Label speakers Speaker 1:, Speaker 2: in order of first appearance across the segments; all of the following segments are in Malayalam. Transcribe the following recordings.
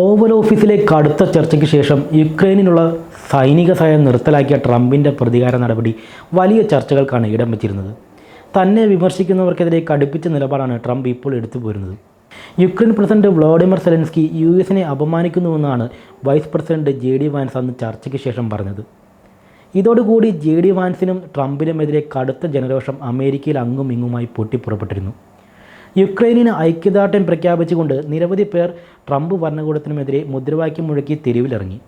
Speaker 1: ഓവൽ ഓഫീസിലെ കടുത്ത ചർച്ചയ്ക്ക് ശേഷം യുക്രൈനിനുള്ള സൈനിക സഹായം നിർത്തലാക്കിയ ട്രംപിന്റെ പ്രതികാര നടപടി വലിയ ചർച്ചകൾക്കാണ് ഇടം വെച്ചിരുന്നത്. തന്നെ വിമർശിക്കുന്നവർക്കെതിരെ കടുപ്പിച്ച നിലപാടാണ് ട്രംപ് ഇപ്പോൾ എടുത്തു പോരുന്നത്. Ukraine president Vladimir Zelensky U എസിനെ അപമാനിക്കുന്നുവെന്നാണ് vice president J D Vance അന്ന് ചർച്ചയ്ക്ക് ശേഷം പറഞ്ഞത്. ഇതോടുകൂടി ജെ ഡി വാൻസിനും ട്രംപിനുമെതിരെ കടുത്ത ജനരോഷം അമേരിക്കയിൽ അങ്ങും ഇങ്ങുമായി പൊട്ടിപ്പുറപ്പെട്ടിരുന്നു. യുക്രൈനിന് ഐക്യദാർഢ്യം പ്രഖ്യാപിച്ചുകൊണ്ട് നിരവധി പേർ ട്രംപ് ഭരണകൂടത്തിനുമെതിരെ മുദ്രാവാക്യം മുഴക്കി തെരുവിലിറങ്ങി.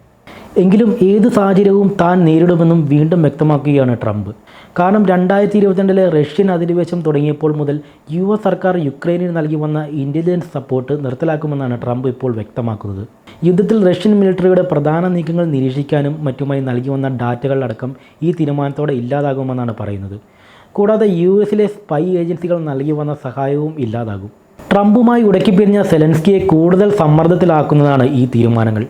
Speaker 1: എങ്കിലും ഏത് സാഹചര്യവും താൻ നേരിടുമെന്നും വീണ്ടും വ്യക്തമാക്കുകയാണ് ട്രംപ്. കാരണം രണ്ടായിരത്തി ഇരുപത്തിരണ്ടിലെ റഷ്യൻ അധിനിവേശം തുടങ്ങിയപ്പോൾ മുതൽ യു എസ് സർക്കാർ യുക്രൈനിന് നൽകി വന്ന ഇന്റലിജൻസ് സപ്പോർട്ട് നിർത്തലാക്കുമെന്നാണ് ട്രംപ് ഇപ്പോൾ വ്യക്തമാക്കുന്നത്. യുദ്ധത്തിൽ റഷ്യൻ മിലിറ്ററിയുടെ പ്രധാന നീക്കങ്ങൾ നിരീക്ഷിക്കാനും മറ്റുമായി നൽകി വന്ന ഡാറ്റകളടക്കം ഈ തീരുമാനത്തോടെ ഇല്ലാതാകുമെന്നാണ് പറയുന്നത്. കൂടാതെ യു എസിലെ സ്പൈ ഏജൻസികൾ നൽകി വന്ന സഹായവും ഇല്ലാതാകും. ട്രംപുമായി ഉടക്കിപ്പിരിഞ്ഞ സെലൻസ്കിയെ കൂടുതൽ സമ്മർദ്ദത്തിലാക്കുന്നതാണ് ഈ തീരുമാനങ്ങൾ.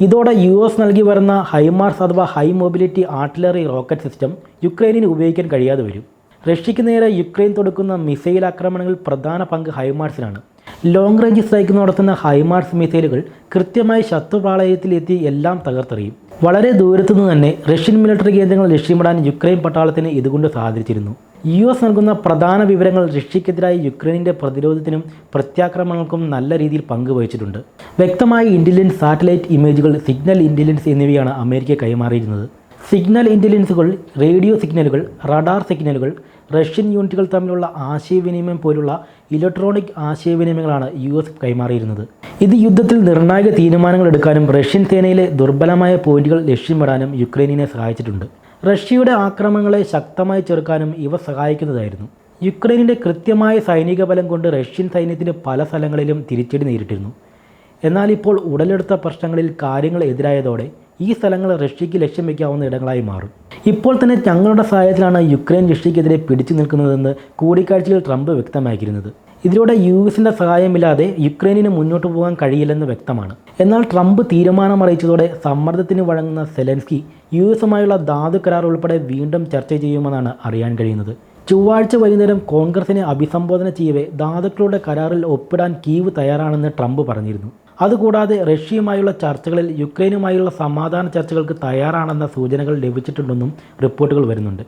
Speaker 1: ഇതോടെ യു എസ് നൽകി വരുന്ന ഹൈമാർസ് അഥവാ high mobility artillery rocket system യുക്രൈനിന് ഉപയോഗിക്കാൻ കഴിയാതെ വരും. റഷ്യയ്ക്ക് നേരെ യുക്രൈൻ തുടക്കുന്ന മിസൈൽ ആക്രമണങ്ങളിൽ പ്രധാന പങ്ക് ഹൈമാർസിനാണ്. ലോങ് റേഞ്ച് സ്ട്രൈക്ക് നടത്തുന്ന ഹൈമാർസ് മിസൈലുകൾ കൃത്യമായി ശത്രുപാളയത്തിലെത്തി എല്ലാം തകർത്തെറിയും. വളരെ ദൂരത്തുനിന്ന് തന്നെ റഷ്യൻ മിലിറ്ററി കേന്ദ്രങ്ങൾ ലക്ഷ്യമിടാൻ യുക്രൈൻ പട്ടാളത്തിന് ഇതുകൊണ്ട് സാധിച്ചിരുന്നു. യു എസ് നൽകുന്ന പ്രധാന വിവരങ്ങൾ റഷ്യക്കെതിരായി യുക്രൈനിന്റെ പ്രതിരോധത്തിനും പ്രത്യാക്രമണങ്ങൾക്കും നല്ല രീതിയിൽ പങ്കുവഹിച്ചിട്ടുണ്ട്. വ്യക്തമായ ഇന്റലിജൻസ് സാറ്റലൈറ്റ് ഇമേജുകൾ സിഗ്നൽ ഇന്റലിജൻസ് എന്നിവയാണ് അമേരിക്ക കൈമാറിയിരുന്നത്. സിഗ്നൽ ഇന്റലിജൻസുകൾ റേഡിയോ സിഗ്നലുകൾ റഡാർ സിഗ്നലുകൾ റഷ്യൻ യൂണിറ്റുകൾ തമ്മിലുള്ള ആശയവിനിമയം പോലുള്ള ഇലക്ട്രോണിക് ആശയവിനിമയങ്ങളാണ് യു എസ് കൈമാറിയിരുന്നത്. ഇത് യുദ്ധത്തിൽ നിർണായക തീരുമാനങ്ങൾ എടുക്കാനും റഷ്യൻ സേനയിലെ ദുർബലമായ പോയിന്റുകൾ ലക്ഷ്യമിടാനും യുക്രൈനിനെ സഹായിച്ചിട്ടുണ്ട്. റഷ്യയുടെ ആക്രമണങ്ങളെ ശക്തമായി ചെറുക്കാനും ഇവ സഹായിക്കുന്നതായിരുന്നു. യുക്രൈനിന്റെ കൃത്യമായ സൈനിക ബലം കൊണ്ട് റഷ്യൻ സൈന്യത്തിന് പല സ്ഥലങ്ങളിലും തിരിച്ചടി നേരിട്ടിരുന്നു. എന്നാൽ ഇപ്പോൾ ഉടലെടുത്ത പ്രശ്നങ്ങളിൽ കാര്യങ്ങൾ എതിരായതോടെ ഈ സ്ഥലങ്ങൾ റഷ്യയ്ക്ക് ലക്ഷ്യം വയ്ക്കാവുന്ന ഇടങ്ങളായി മാറും. ഇപ്പോൾ തന്നെ തങ്ങളുടെ സഹായത്തിലാണ് യുക്രൈൻ റഷ്യയ്ക്കെതിരെ പിടിച്ചു നിൽക്കുന്നതെന്ന് കൂടിക്കാഴ്ചയിൽ ട്രംപ് വ്യക്തമാക്കിയിരുന്നത്. ഇതിലൂടെ യു എസിന്റെ സഹായമില്ലാതെ യുക്രൈനിന് മുന്നോട്ട് പോകാൻ കഴിയില്ലെന്ന് വ്യക്തമാണ്. എന്നാൽ ട്രംപ് തീരുമാനം അറിയിച്ചതോടെ സമ്മർദ്ദത്തിന് വഴങ്ങുന്ന സെലൻസ്കി യു എസുമായുള്ള ധാതു കരാർ ഉൾപ്പെടെ വീണ്ടും ചർച്ച ചെയ്യുമെന്നാണ് അറിയാൻ കഴിയുന്നത്. ചൊവ്വാഴ്ച വൈകുന്നേരം കോൺഗ്രസിനെ അഭിസംബോധന ചെയ്യവേ ധാതുക്കളുടെ കരാറിൽ ഒപ്പിടാൻ കീവ് തയ്യാറാണെന്ന് ട്രംപ് പറഞ്ഞിരുന്നു. അതുകൂടാതെ റഷ്യയുമായുള്ള ചർച്ചകളിൽ യുക്രൈനുമായുള്ള സമാധാന ചർച്ചകൾക്ക് തയ്യാറാണെന്ന സൂചനകൾ ലഭിച്ചിട്ടുണ്ടെന്നും റിപ്പോർട്ടുകൾ വരുന്നുണ്ട്.